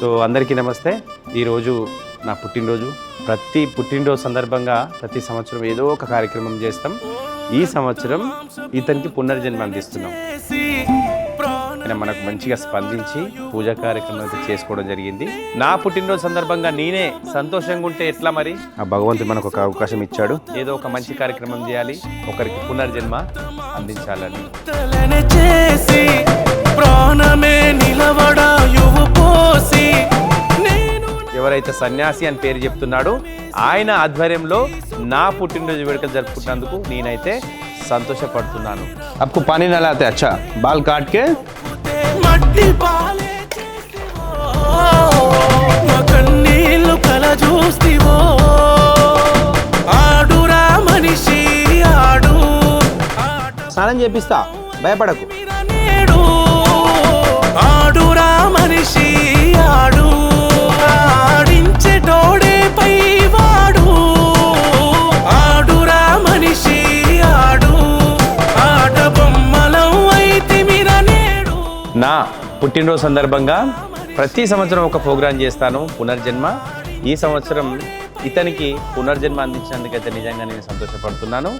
So అందరికీ నమస్తే. ఈరోజు నా పుట్టినరోజు. ప్రతి పుట్టినరోజు సందర్భంగా ప్రతి సంవత్సరం ఏదో ఒక కార్యక్రమం చేస్తాం. ఈ సంవత్సరం ఇతనికి పునర్జన్మ అందిస్తున్నాం. ఆయన మనకు మంచిగా స్పందించి పూజా కార్యక్రమం అయితే చేసుకోవడం జరిగింది. నా పుట్టినరోజు సందర్భంగా నేనే సంతోషంగా ఉంటే ఎట్లా మరి? ఆ భగవంతుడు మనకు ఒక అవకాశం ఇచ్చాడు. ఏదో ఒక మంచి కార్యక్రమం చేయాలి. ఒకరికి పునర్జన్మ అందించాలని. ఎవరైతే సన్యాసి అని పేరు చెప్తున్నాడో ఆయన ఆధ్వర్యంలో నా పుట్టినరోజు వేడుకలు జరుపుకున్నందుకు నేనైతే సంతోషపడుతున్నాను. అప్పు పానీ నలాతే అచ్చా బాల్ కాట్ కే మట్టి పాలే చేసివో, మా కన్నీళ్ళు కల చూస్తివో ఆడురా మనిషి ఆడు. స్నానం చేపిస్తా భయపడకు. నా పుట్టినరోజు సందర్భంగా ప్రతి సంవత్సరం ఒక ప్రోగ్రాం చేస్తాను పునర్జన్మ. ఈ సంవత్సరం ఇతనికి పునర్జన్మ అందించినందుకైతే నిజంగా నేను సంతోషపడుతున్నాను.